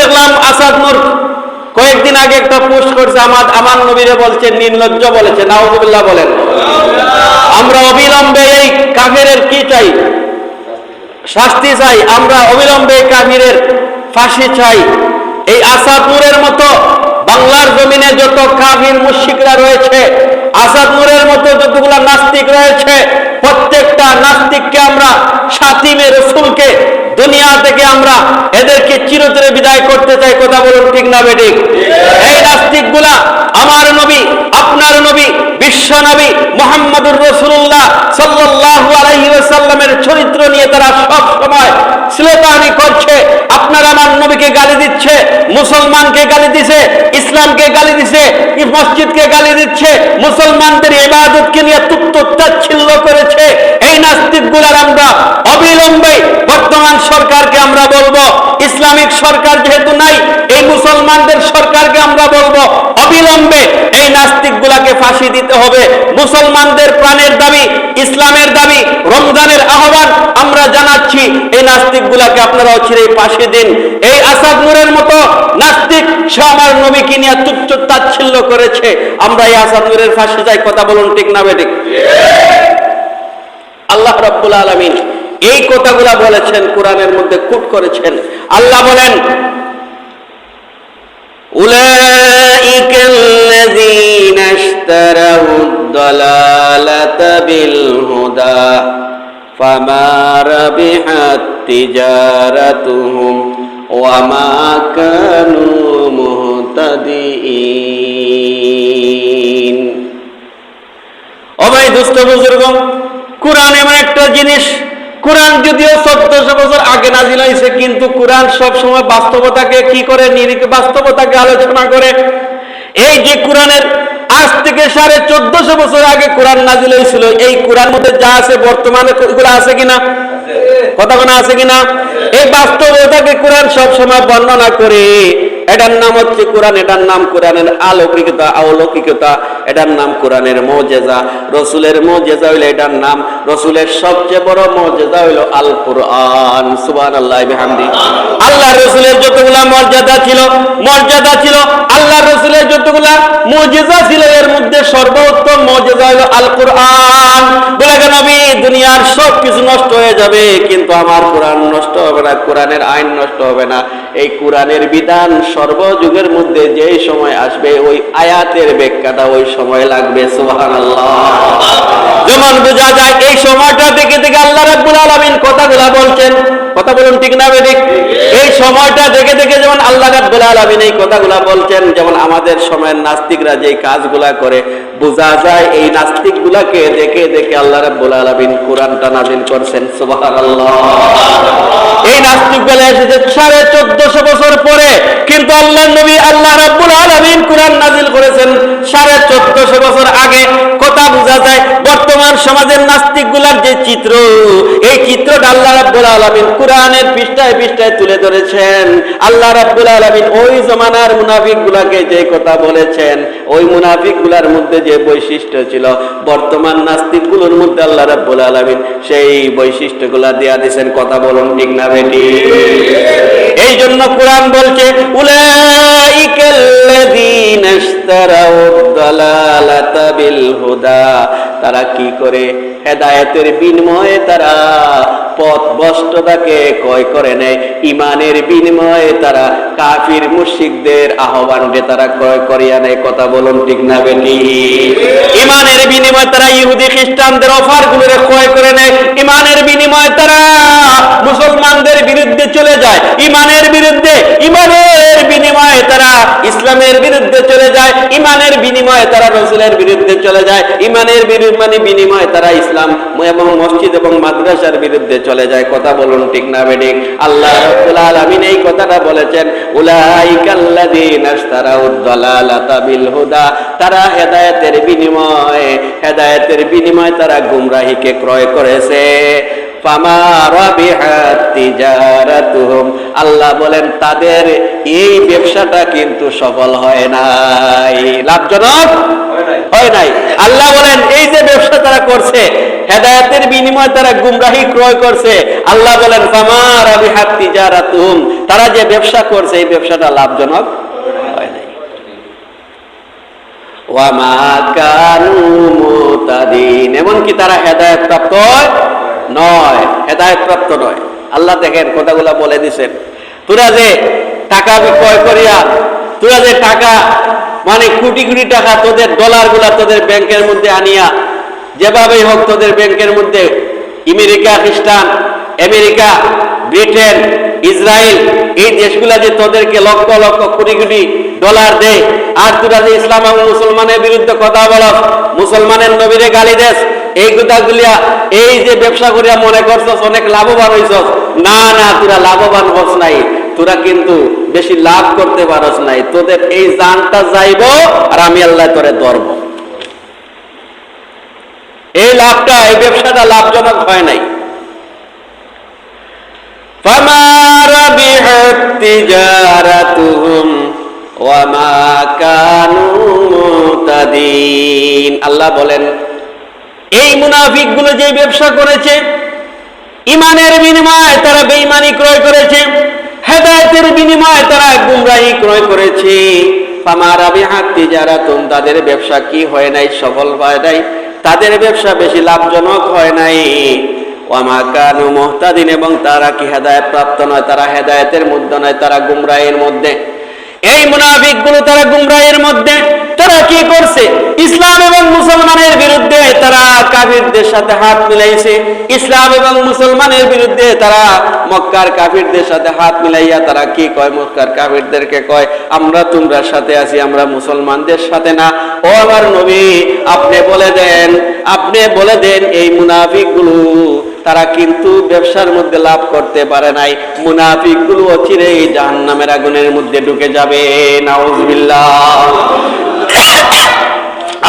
দেখলাম আসাদ নূর কয়েকদিন আগে একটা পোস্ট করছে আমার আমার নবীরে বলছে, নির্লজ্জ বলেছে, নাউজুবিল্লাহ বলেন। আমরা অবিলম্বে এই কাফেরের কি চাই? শাস্তি চাই, আমরা অবিলম্বে এই কাফিরের ফাঁসি চাই। এই আসাদ নূরের মতো বাংলার জমিনে যত কাফির মুশিকরা রয়েছে আসাদ নূরের মতো যতগুলা নাস্তিক রয়েছে প্রত্যেকটা নাস্তিককে আমরা সাতিমে রসুলকে দুনিয়া থেকে আমরা এদেরকে চিরতরে বিদায় করতে চাই কথা বলুন ঠিক না বেঠিক? এই নাস্তিকগুলা আমার নবী আপনার নবী বিশ্ব নবী মোহাম্মদুর রসুল্লাহ সাল্লাল্লাহু আলাইহি ওয়াসাল্লামের চরিত্র নিয়ে তারা সব সময় শ্লোকানি করছে। নবীকে গালি দিচ্ছে, মুসলমানকে গালি দিছে, ইসলামকে গালি দিছে মসজিদকে গালি দিচ্ছে, মুসলমানদের ইবাদতকে নিয়ে তুত্ত তাচ্ছিল্য করেছে। এই নাস্তিকগুলার আমরা অবিলম্বে বর্তমান সরকারকে আমরা বলব, ইসলামিক সরকার যেহেতু নাই, এই মুসলমানদের সরকারকে আমরা বলব, অবিলম্বে এই নাস্তিকগুলাকে ফাঁসি দিতে হবে। মুসলমানদের প্রাণের দাবি, ইসলামের দাবি, রমজানের আহ্বান আমরা জানাচ্ছি এই নাস্তিকগুলাকে আপনারা অচিরেই ফাঁসি দিন এই আসাদ নূরের মতো নাস্তিক সে আমার নবীকে নিয়ে তুচ্ছ তাচ্ছিল্য করেছে আমরা এই আসাদ নূরের ফাঁসি যাই কথা বলুন ঠিক না বেঠিক আল্লাহ রাব্বুল আলামিন এই কথাগুলা বলেছেন কোরআনের মধ্যে কুট করেছেন আল্লাহ বলেন أولئك الذين اشتروا الضلالة بالهدى فما ربحت تجارتهم وما كانوا مهتدئين ও ভাই দুস্থ বুজুর্গ কোরআন এমন একটা জিনিস কোরআন যদিও চোদ্দশো বছর আগে নাজিল হয়েছে কিন্তু কোরআন সব সময় বাস্তবতাকে কি করে নিরিখ বাস্তবতাকে আলোচনা করে এই যে কোরআনের আজ থেকে সাড়ে চোদ্দশো বছর আগে কোরআন নাজিল হয়েছিল। এই কোরআন মধ্যে যা আছে বর্তমানে ওগুলো আছে কিনা? কথা কোনো আছে কিনা? এই বাস্তবতাকে কোরআন সব সময় বর্ণনা করে। এটার নাম হচ্ছে কোরআন, এটার নাম কোরআনের আলৌকিকতা, অলৌকিকতা। এটার নাম কোরআনের মজেজা। রসুলের মজেজা হইল এটার নাম। রসুলের সবচেয়ে বড় মজেজা হইল আল কোরআন সুবান আল্লাহ আল্লাহ রসুলের যতগুলা মর্যাদা ছিল মর্যাদা ছিল আল্লাহ রসুলের যতগুলা মজেজা ছিল, এর মধ্যে সর্বোত্তম মজেজা হইল আল কোরআন বলে নবী, দুনিয়ার সব কিছু নষ্ট হয়ে যাবে, কিন্তু আমার কোরআন নষ্ট হবে না, কোরআনের আইন নষ্ট হবে না। এই কোরআনের বিধান সর্বযুগের মধ্যে যেই সময় আসবে, ওই আয়াতের ব্যাখ্যাটা ওই সময় লাগবে, সুবহানাল্লাহ। যেমন বোঝা যায়, এই সময়টা দেখে দেখে আল্লাহ রাব্বুল আলামিন কথাগুলা বলছেন কথা বলুন ঠিক না বেঠিক? এই সময়টা দেখে দেখে যেমন আল্লাহ রাব্বুল আলামিন এই কথাগুলা বলছেন, যেমন আমাদের সময়ের নাস্তিকরা যেই কাজগুলা করে, বোঝা যায় এই নাস্তিকগুলাকে দেখে দেখে আল্লাহ রাব্বুল আলামিন কোরআনটা নাজিল করছেন। সুবহানাল্লাহ। এই নাস্তিকগুলা এসেছে সাড়ে চোদ্দশো বছর পরে, কিন্তু আল্লাহ নবী আল্লাহ রাব্বুল আলামিন কোরআন নাজিল করেছেন সাড়ে চোদ্দশো বছর আগে। কথা বোঝা যায় বর্তমান সমাজের নাস্তিকগুলার যে চিত্র এই চিত্রটা আল্লাহ রাব্বুল আলামিন কোরআনের পৃষ্ঠায় পৃষ্ঠায় তুলে ধরেছেন। আল্লাহ রাব্বুল আলামিন ওই জমানার মুনাফিকগুলাকে যে কথা বলেছেন, ওই মুনাফিকগুলার মধ্যে যে বৈশিষ্ট্য ছিল, বর্তমান নাস্তিকগুলোর মধ্যে আল্লাহ রাব্বুল আলামিন সেই বৈশিষ্ট্যগুলা দেয়া দিয়েছেন। কথা বলুন ঠিক না বেটি? এই জন্য কোরআন বলছে, উলাইকাল্লাযীনা ইশতারাউদ দালালাতা বিল হুদা। তারা কি করে? হেদায়তের বিনিময়ে তারা পথ বস্ত্রতাকে কয় করে নেয়। ইমানের বিনিময়ে তারা কাফির মুশরিকদের আহ্বানকে তারা ক্রয় করিয়া নেয়। কথা বলুন ঠিক না বেটি ইমানের বিনিময়ে তারা ইহুদি খ্রিস্টানদের অফারগুলো ক্রয় করে নেয়। ইমানের বিনিময়ে তারা মুসলমানদের বিরুদ্ধে চলে যায়, ইমানের বিরুদ্ধে, ইমানের বিনিময়ে তারা ইসলামের বিরুদ্ধে চলে যায়, ইমানের বিনিময়ে তারা রসুলের বিরুদ্ধে চলে যায়, ইমানের মানে বিনিময়ে তারা ইসলাম এবং মসজিদ এবং মাদ্রাসার বিরুদ্ধে চলে যায়। কথা বলুন ঠিক না বেডিক আল্লাহ আলামিন এই কথাটা বলেছেন বিল হুদা তারা হেদায়েতের বিনিময়ে হেদায়েতের বিনিময়ে তারা গুমরাহিকে ক্রয় করেছে। আল্লাহ বলেন তাদের এই ব্যবসাটা কিন্তু সফল হয় নাই। লাভজনক? হয় নাই। আল্লাহ বলেন এই যে ব্যবসা তারা করছে হেদায়েতের বিনিময়ে তারা গুমরাহি ক্রয় করছে আল্লাহ বলেন ফামা রাবিহাত তিজারাতুহুম। তারা যে ব্যবসা করছে এই ব্যবসাটা লাভজনক? হয় নাই। ওয়ামা কানু মুতাদিন। এমনকি তারা হেদায়েত প্রাপ্ত নয় হেদায়েত প্রাপ্ত নয়। আল্লাহ দেখেন, কথাগুলা বলে দিছেন। তোরা যে টাকা বিক্রয় করিয়া, তোরা যে টাকা মানে কোটি কোটি টাকা তোদের ডলারগুলা তোদের ব্যাংকের মধ্যে আনিয়া, যেভাবেই হোক তোদের ব্যাংকের মধ্যে, আমেরিকা, খ্রিস্টান, আমেরিকা, ব্রিটেন, ইসরায়েল, এই দেশগুলা যে তোদেরকে লক্ষ লক্ষ কোটি কোটি ডলার দেয়, আর তোরা যে ইসলাম এবং মুসলমানের বিরুদ্ধে কথা বল মুসলমানের নবীরে গালি দেশ এই কথাগুলিয়া এই যে ব্যবসা করিয়া মনে করছস অনেক লাভবান হইছস না না তোরা লাভবান হস নাই তোরা কিন্তু বেশি লাভ করতে পারস নাই তোদের এই জানটা যাইব আর আমি আল্লাহ তোরে ধরব এই লাভটা এই ব্যবসাটা লাভজনক হয় নাই فما ربحت تجارتهم وما كانوا مهتدين আল্লাহ বলেন এই মুনাফিকগুলো যে ব্যবসা করেছে ইমানের বিনিময়ে তারা বেঈমানি ক্রয় করেছে, হেদায়েতের বিনিময়ে তারা গুমরাহি ক্রয় করেছে। তাদের ব্যবসা কি হয় নাই, সফল হয় নাই, তাদের ব্যবসা বেশি লাভজনক হয় নাই। ওয়ামা কানু মুহতাদিন, এবং তারা কি হেদায়েত প্রাপ্ত নয়, তারা হেদায়েতের মধ্যে নয়, তারা গুমরাহের মধ্যে। এই মুনাফিকগুলো তারা গুমরাহের মধ্যে। তারা কি করছে? ইসলাম এবং মুসলমানের বিরুদ্ধে তারা কাফিরদের সাথে হাত মিলাইছে। ইসলাম এবং মুসলমানের বিরুদ্ধে তারা মক্কার কাফিরদের সাথে হাত মিলাইয়া তারা কি কয়? মক্কার কাফিরদেরকে কয়, আমরা তোমরা সাথে আছি, আমরা মুসলমানদের সাথে না। ও আমার নবী, আপনি বলে দেন, আপনি বলে দেন, এই মুনাফিকগুলো তারা কিন্তু ব্যবসার মধ্যে লাভ করতে পারে নাই। মুনাফিকগুলো অচিরেই জাহান্নামের আগুনের মধ্যে ঢুকে যাবে। নাউজুবিল্লাহ।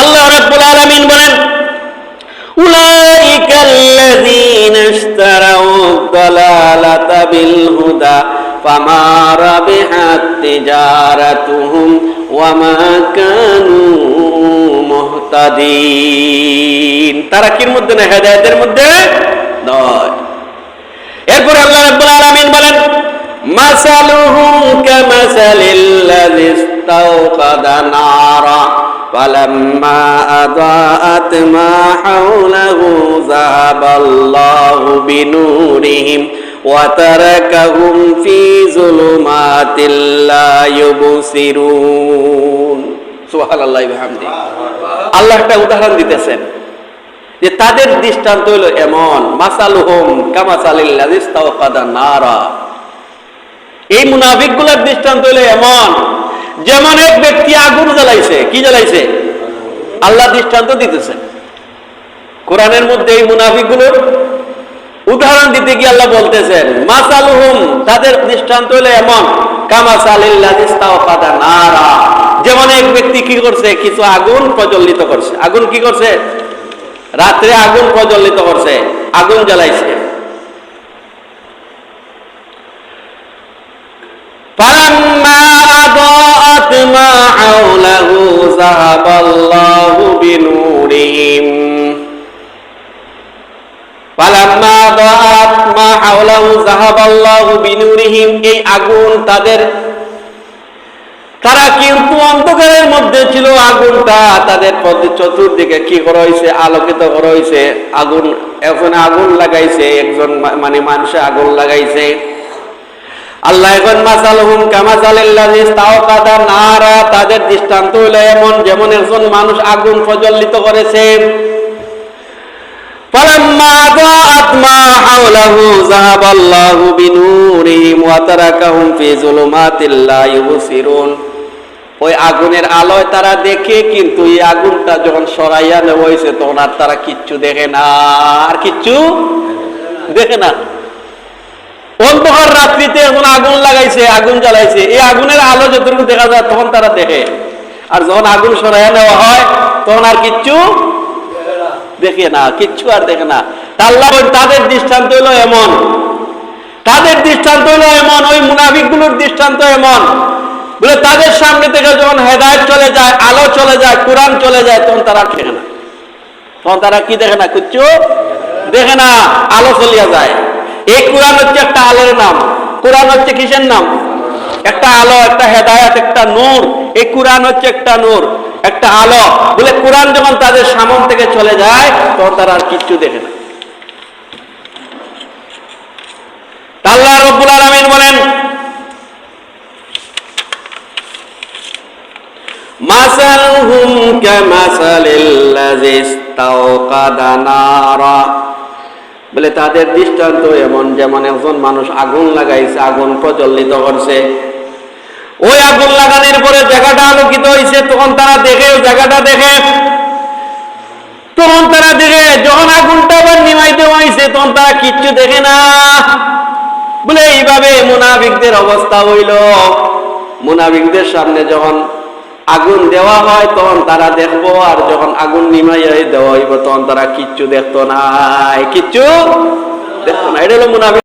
আল্লাহ রাব্বুল আলামিন বলেন উলাইকাল্লাযীনা ইশতারাউ দালালাতা বিল হুদা ফামা রাবিহাত তিজারাতুহুম ওয়া মা কানু মুহতাদিন। তারা কির মধ্যে না, হেদায়েতের মধ্যে নয়। এরপর আল্লাহ রাব্বুল আলামিন বলেন, মাসালুহুম কামাসালিল্লাযী ইস্তাওকাদা নারা। فلما أضاءت ما حوله ذهب الله بنورهم وتركهم في ظلمات لا يبصرون سبحان الله بحمده আল্লাহ একটা উদাহরণ দিতেছেন যে তাদের দৃষ্টান্ত হইল এমন মাসালুহুম কামাসালিল্লাযিস্তাওকাদা নারা এই মুনাফিকগুলোর দৃষ্টান্ত হইল এমন যেমন এক ব্যক্তি আগুন জ্বালাইছে, কি জ্বালাইছে? আল্লাহ দৃষ্টান্ত দিতেছে কোরআনের মধ্যে এই মুনাফিক উদাহরণ দিতে গিয়ে আল্লাহ বলতেছেন মাসাল হুম তাদের দৃষ্টান্ত হলে এমন যেমন এক ব্যক্তি কি করছে? কিছু আগুন প্রজ্বলিত করছে। আগুন কি করছে? রাত্রে আগুন প্রজ্বলিত করছে, আগুন জ্বালাইছে। পারাম্মা ذهب الله بنورهم فلما أضاءت ما حوله ذهب الله بنورهم এই আগুন তাদের তারা কিন্তু অন্ধকারের মধ্যে ছিল আগুনটা তাদের প্রতি চতুর্দিকে কি করা হয়েছে আলোকিত করা হয়েছে আগুন এখন আগুন লাগাইছে একজন মা- মানে মানুষে আগুন লাগাইছে আল্লাহ এখন মাসালহুম কামাসালিল্লাযী ইস্তাওকাদা নারা তাদের দৃষ্টান্ত হলো এমন যেমন একজন মানুষ আগুন প্রজ্বলিত করেছে فلما ضاءت ما حوله ذهب الله بنورهم وتركهم في ظلمات لا يبصرون ওই আগুনের আলোয় তারা দেখে কিন্তু এই আগুনটা যখন সরাইয়া নেওয়া হয়েছে তখন আর তারা কিচ্ছু দেখে না আর কিচ্ছু দেখে না অন্ধকার রাত্রিতে এখন আগুন লাগাইছে, আগুন জ্বালাইছে। এই আগুনের আলো যতটুকু দেখা যায় তখন তারা দেখে। আর যখন আগুন সরাইয়া নেওয়া হয়, তখন আর কিচ্ছু দেখে না, কিচ্ছু আর দেখে না। আল্লাহ তাদের দৃষ্টান্ত হলো এমন। তাদের দৃষ্টান্ত হলো এমন, ওই মুনাফিকগুলোর দৃষ্টান্ত এমন। বলে তাদের সামনে থেকে যখন হেদায়ত চলে যায়, আলো চলে যায়, কোরআন চলে যায়, তখন তারা দেখে না। তখন তারা কি দেখে না? কিচ্ছু দেখে না। আলো চলিয়া যায়। এই কোরআন হচ্ছে একটা আলোর নাম। কোরআন হচ্ছে কিসের নাম? একটা আলো, একটা হেদায়ত, একটা নূর। এই কোরআন হচ্ছে একটা নূর, একটা আলো। বলে কোরআন যখন তাদের সামন থেকে চলে যায়, তখন তারা আর কিচ্ছু দেখে না। আল্লাহ রব্বুল আলামিন বলেন, মাসালহুম কামাসালিল্লাযী ইস্তাওকাদা নারা। বলে তাদের দৃষ্টান্ত এমন যেমন একজন মানুষ আগুন লাগাইছে, আগুন প্রজ্বলিত করছে। ওই আগুন লাগানোর পরে জায়গাটা আলোকিত হয়েছে তখন তারা দেখে, ওই জায়গাটা দেখে, তখন তারা দেখে, যখন আগুনটা আবার নিমাই দেওয়া হয়েছে তখন তারা কিচ্ছু দেখে না। বলে এইভাবে মুনাফিকদের অবস্থা হইল। মুনাফিকদের সামনে যখন আগুন দেওয়া হয়, তখন তারা দেখব, আর যখন আগুন নিমাই দেওয়া হইব, তখন তারা কিচ্ছু দেখতো না কিচ্ছু দেখতো না এটা হলো মুনাফিক।